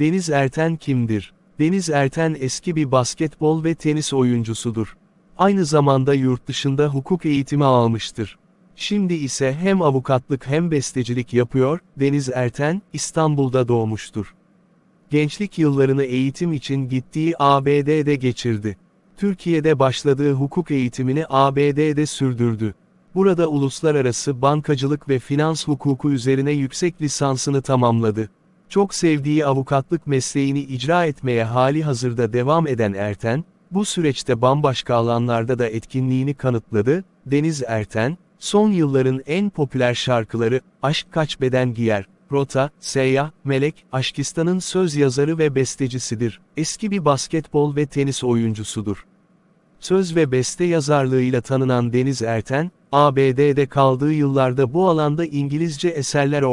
Deniz Erten kimdir? Deniz Erten eski bir basketbol ve tenis oyuncusudur. Aynı zamanda yurt dışında hukuk eğitimi almıştır. Şimdi ise hem avukatlık hem bestecilik yapıyor, Deniz Erten, İstanbul'da doğmuştur. Gençlik yıllarını eğitim için gittiği ABD'de geçirdi. Türkiye'de başladığı hukuk eğitimini ABD'de sürdürdü. Burada uluslararası bankacılık ve finans hukuku üzerine yüksek lisansını tamamladı. Çok sevdiği avukatlık mesleğini icra etmeye hali hazırda devam eden Erten, bu süreçte bambaşka alanlarda da etkinliğini kanıtladı. Deniz Erten, son yılların en popüler şarkıları, Aşk Kaç Beden Giyer, Rota, Seyyah, Melek, Aşkistan'ın söz yazarı ve bestecisidir. Eski bir basketbol ve tenis oyuncusudur. Söz ve beste yazarlığıyla tanınan Deniz Erten, ABD'de kaldığı yıllarda bu alanda İngilizce eserler